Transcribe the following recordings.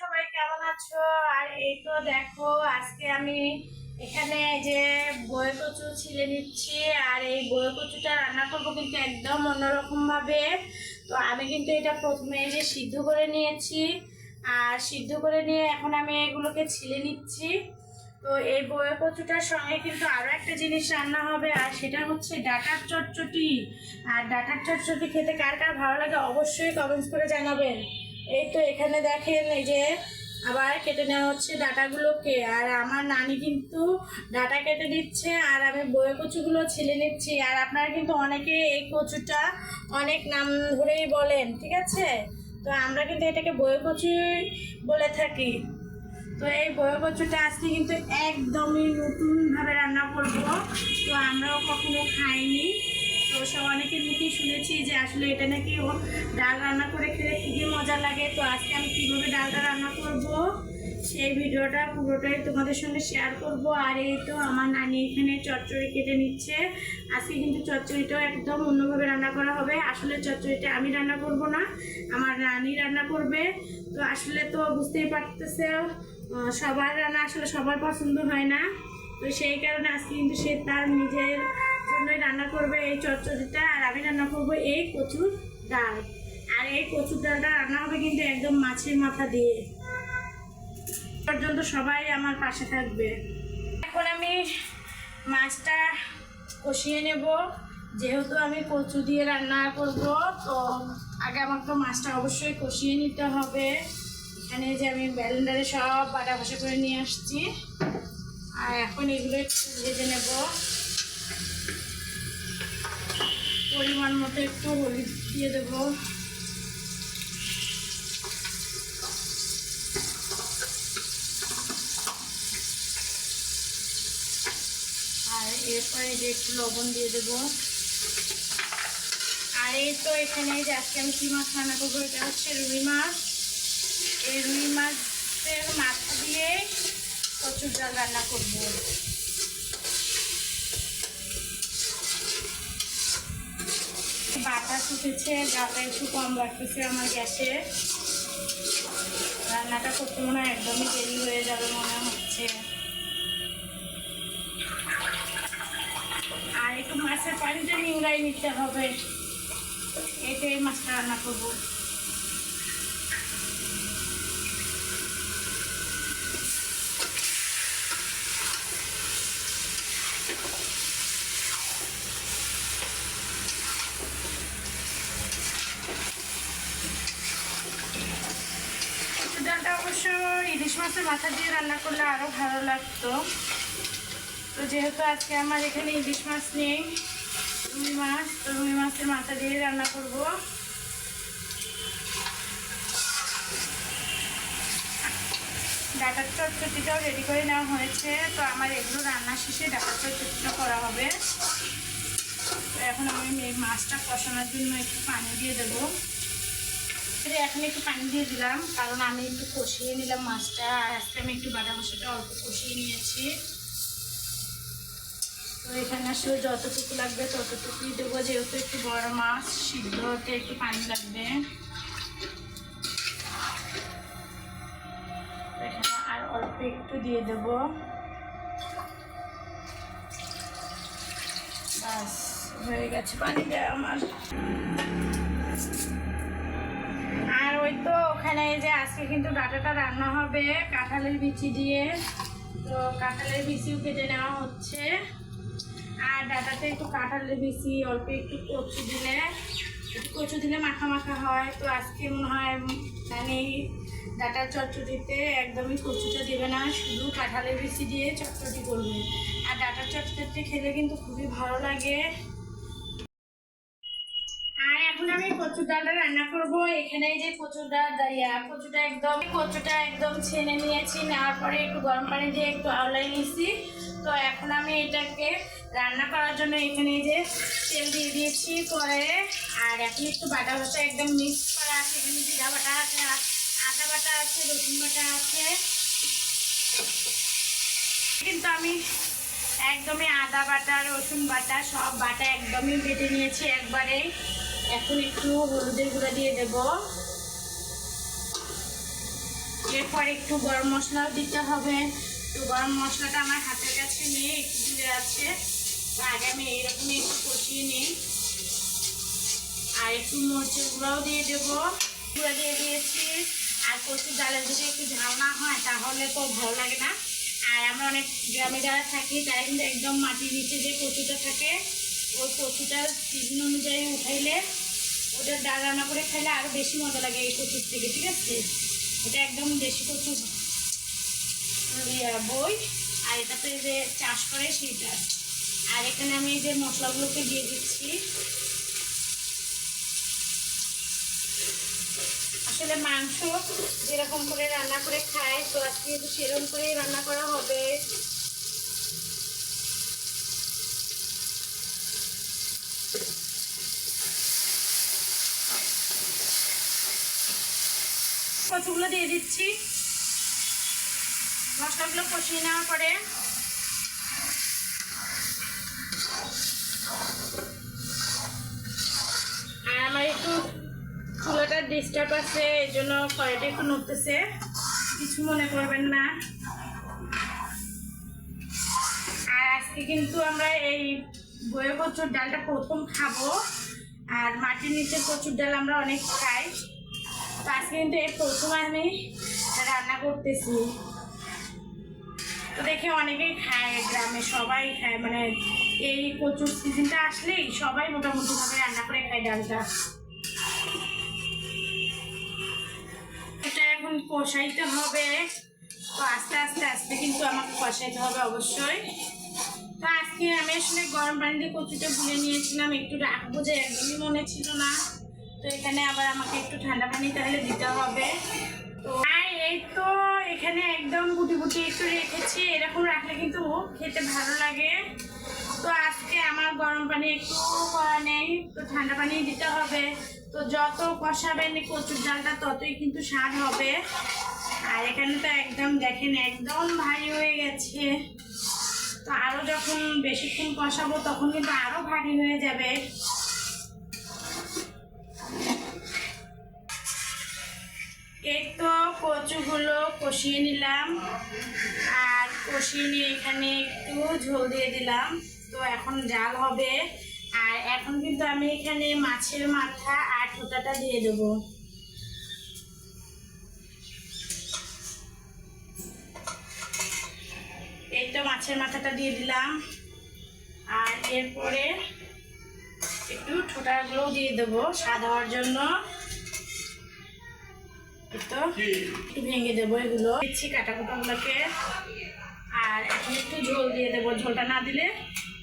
সবাই কেমন আছো? আর এই তো দেখো, আজকে আমি এখানে যে বয়ে কচু ছিলে নিচ্ছি, আর এই বয়ে কচুটা রান্না করব কিন্তু একদম অন্যরকম ভাবে। তো আমি কিন্তু এটা প্রথমে যে সিদ্ধ করে নিয়েছি, আর সিদ্ধ করে নিয়ে এখন আমি এগুলোকে ছিলে নিচ্ছি। তো এই বয়ে কচুটার সঙ্গে কিন্তু আরও একটা জিনিস রান্না হবে, আর সেটা হচ্ছে ডাটার চটচটি। আর ডাটার চটচটি খেতে কার কার ভালো লাগে অবশ্যই কমেন্টস করে জানাবেন। এই তো এখানে দেখেন এই যে আবার কেটে নেওয়া হচ্ছে ডাটাগুলোকে। আর আমার নানি কিন্তু ডাটা কেটে দিচ্ছে আর আমি বয়ে কচুগুলো ছিলে নিচ্ছি। আর আপনারা কিন্তু অনেকে এই কচুটা অনেক নাম ধরেই বলেন, ঠিক আছে? তো আমরা কিন্তু এটাকে বয়ে কচু বলে থাকি। তো এই বয়ে কচুটা আজকে কিন্তু একদমই নতুনভাবে রান্না করব। তো আমরাও কখনো খাইনি। তো সব অনেকের মুখেই শুনেছি যে আসলে এটা নাকি ও ডাল রান্না করে খেলে খুবই মজা লাগে। তো আজকে আমি কীভাবে ডালটা রান্না করব সেই ভিডিওটা পুরোটাই তোমাদের সঙ্গে শেয়ার করব। আর এই তো আমার নানি এখানে চচ্চড়ি কেটে নিচ্ছে। আজকে কিন্তু চচ্চড়িটাও একদম অন্যভাবে রান্না করা হবে। আসলে চচ্চড়িটা আমি রান্না করব না, আমার নানি রান্না করবে। তো আসলে তো বুঝতেই পারতেছে সবার রান্না আসলে সবার পছন্দ হয় না। তো সেই কারণে আজকে কিন্তু সে তার নিজের জন্যই রান্না করবে এই চচ্চড়িটা, আর আমি রান্না করব এই কচুর ডাল। আর এই কচুর ডালটা রান্না হবে কিন্তু একদম মাছের মাথা দিয়ে। পর্যন্ত সবাই আমার পাশে থাকবে। এখন আমি মাছটা কষিয়ে নেব। যেহেতু আমি কচু দিয়ে রান্না করব, তো আগে আমাকে তো মাছটা অবশ্যই কষিয়ে নিতে হবে। এখানে যে আমি ব্যালেন্ডারে সব বাটা ভাসা করে নিয়ে আসছি। আর এখন এগুলো ভেজে নেব। পরিমাণ মতো একটু হলুদ দিয়ে দেবো। আর এরপরে যে একটু লবণ দিয়ে দেবো। আর এই তো এখানে যে আজকে আমি কী মাছ রান্না করব এটা হচ্ছে রুই মাছ। এই রুই মাছের মাথা দিয়ে কচুর ডাল রান্না করব। বাতাস উঠেছে ডালটা একটু কম লাগতেছে আমার গ্যাসে। রান্নাটা করতে মনে হয় একদমই দেরি হয়ে যাবে মনে হচ্ছে। আর একটু মাছের পানিটা নিংড়াই নিতে হবে, এটাই মাছটা রান্না করব ডালটা অবশ্য ইলিশ মাছের মাথা দিয়ে রান্না করলে আরও ভালো লাগতো। তো যেহেতু আজকে আমার এখানে ইলিশ মাছ নেই, রুই মাছ, তো রুই মাছের মাথা দিয়ে রান্না করব। ডাটার চটচটিটাও রেডি করে নেওয়া হয়েছে, তো আমার এগুলো রান্না শেষে ডাটার চটচটিটা করা হবে। তো এখন আমি মাছটা কষানোর জন্য একটু পানি দিয়ে দেবো। এবারে এখন একটু পানি দিয়ে দিলাম, কারণ আমি একটু কষিয়ে নিলাম মাছটা। আর আজকে আমি একটু বাটা মশলাটা অল্প কষিয়ে নিয়েছি। তো এখানে আসলে যতটুকু লাগবে ততটুকুই দেবো, যেহেতু একটু বড় মাছ, সিদ্ধ হতে একটু পানি লাগবে। এখানে আর অল্প একটু দিয়ে দেবো। বাস হয়ে গেছে পানি দেওয়া আমার। আর ওই তো ওখানে যে আজকে কিন্তু ডাটাটা রান্না হবে, কাঁঠালের বিচি দিয়ে। তো কাঁঠালের বিচিও কেটে নেওয়া হচ্ছে। আর ডাটাতে একটু কাঁঠালের বিচি, অল্প একটু কচু দিলে। একটু কচু দিলে মাখা মাখা হয়। তো আজকে মনে হয় মানে ডাটার চটচটিতে একদমই কচুটা দেবে না, শুধু কাঁঠালের বিচি দিয়ে চটচটি করবে। আর ডাটার চটচটি খেলে কিন্তু খুবই ভালো লাগে আর কচুর ডালটা রান্না করব। এখানে যে কচুর ডাল দাঁড়িয়ে কচুটা একদম কচুটা একদম ছেনে নিয়েছি, নেওয়ার পরে একটু গরম পানি দিয়ে একটু আওলাই নিয়েছি তো এখন আমি এটাকে রান্না করার জন্য এখানে যে তেল দিয়ে দিয়েছি পরে। আর এখন একটু বাটা বাটা একদম মিক্স করা আছে। এখানে জিরা বাটা আছে আদা বাটা আছে, রসুন বাটা আছে। কিন্তু আমি একদমই আদা বাটা, রসুন বাটা সব বাটা একদমই বেটে নিয়েছি একবারে এখন একটু হলুদের গুঁড়া দিয়ে দেব। এরপর একটু গরম মশলাও দিতে হবে। তো গরম মশলাটা আমার হাতের কাছে নিয়ে একটু দূরে আছে। আগে আমি এইরকমই একটু কষিয়ে নিই। আর একটু মরিচের গুঁড়াও দিয়ে দেবো। গুঁড়া দিয়ে দিয়েছি। আর কচুর ডালের যদি একটু ঝাল না হয়, তাহলে তো ভালো লাগে না। আর আমরা অনেক গ্রামে যারা থাকি, তারা কিন্তু একদম মাটির নিচে যে কচুটা থাকে ওই কচুটার সিজন অনুযায়ী উঠাইলে ওটা ডাল রান্না করে খাইলে আরও বেশি মজা লাগে এই কচুর থেকে ঠিক আছে? এটা একদম দেশি ইয়া, বই আর এটাতে যে চাষ করে সেইটা। আর এখানে আমি যে মশলাগুলোকে দিয়ে দিচ্ছি। আসলে মাংস যেরকম করে রান্না করে খায় তো আজকে সেরকম করেই রান্না করা হবে। কচুগুলো দিয়ে দিচ্ছি। মশলাগুলো কষিয়ে নেওয়ার পরে আর আমার একটু চুলাটা ডিস্টার্ব আছে, এই জন্য কড়াইটা একটু নড়তেছে। কিছু মনে করবেন না। আর আজকে কিন্তু আমরা এই বয়ে কচুর ডালটা প্রথম খাব। আর মাটির নিচে কচুর ডাল আমরা অনেক খাই। তো আজকে কিন্তু এই প্রথম আমি রান্না করতেছি। তো দেখে অনেকেই খায়, গ্রামে সবাই খায় মানে এই কচুর সিজনটা আসলেই সবাই মোটামুটি ভাবে রান্না করে খায় ডালটা। এটা এখন কষাইতে হবে। তো আস্তে আস্তে আস্তে কিন্তু আমাকে কষাইতে হবে অবশ্যই। তো আজকে আমি আসলে গরম পানি দিয়ে কচুটা ভুলে নিয়েছিলাম, একটু রাখব যে একদমই মনে ছিল না। তো এখানে আবার আমাকে একটু ঠান্ডা পানি তাহলে দিতে হবে। তো এই তো এখানে একদম গুটি গুটি একটু রেখেছি, এরকম রাখলে কিন্তু খেতে ভালো লাগে। তো আজকে আমার গরম পানি একটু করা নেই, তো ঠান্ডা পানি দিতে হবে। তো যত কষাবেন কচুর ডালটা, ততই কিন্তু স্বাদ হবে। আর এখানে তো একদম দেখেন, একদম ভারী হয়ে গেছে। তো আরও যখন বেশিক্ষণ কষাবো, তখন কিন্তু আরও ভারী হয়ে যাবে। কচুগুলো কষিয়ে নিলাম। আর কষিয়ে নিয়ে এখানে একটু ঝোল দিয়ে দিলাম। তো এখন জাল হবে। আর এখন কিন্তু আমি এখানে মাছের মাথা আর ঠোঁটাটা দিয়ে দেবো। এই তো মাছের মাথাটা দিয়ে দিলাম। আর এরপরে একটু ঠোঁটাগুলো দিয়ে দেবো স্বাদ হওয়ার জন্য। তো? ভেঙে দেবো এগুলো। দিচ্ছি কাটা কুটাগুলোকে আর এখন একটু ঝোল দিয়ে দেবো। ঝোলটা না দিলে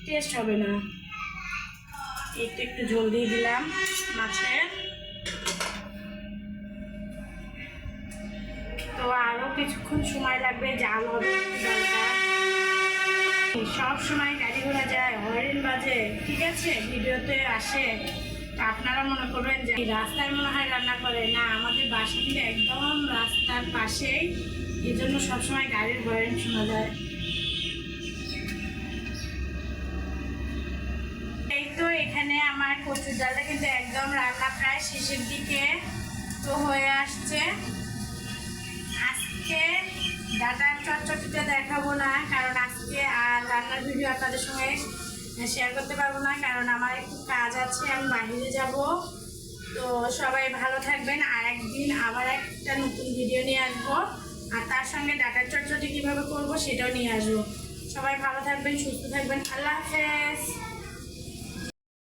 টেস্ট হবে না। একটু একটু ঝোল দিয়ে দিলাম মাছের। তো আরও কিছুক্ষণ সময় লাগবে জাল হবে ডালটা সব সময় গাড়ি ঘোড়া যায়। হরেন বাজে। ঠিক আছে? ভিডিওতে আসে। আপনারা মনে করবেন যে রাস্তায় মনে হয় রান্না করে। না, আমাদের বাসা কিন্তু একদম রাস্তার পাশেই। এই জন্য সবসময় গাড়ির হরেন শোনা যায়। এই তো এখানে আমার কচুর ডালটা কিন্তু একদম রান্না প্রায় শেষের দিকে তো হয়ে আসছে। আজকে ডাটার চটচটিটা দেখাবো না, কারণ আজকে আর রান্নার ভিডিও আপনাদের সঙ্গে শেয়ার করতে পারব না, কারণ আমার একটু কাজ আছে, আমি বাহিরে যাব। তো সবাই ভালো থাকবেন, আর একদিন আবার একটা নতুন ভিডিও নিয়ে আসব। আর তার সঙ্গে ডাটার চর্চাটি কীভাবে করব সেটাও নিয়ে আসব। সবাই ভালো থাকবেন, সুস্থ থাকবেন, আল্লাহ হাফেজ।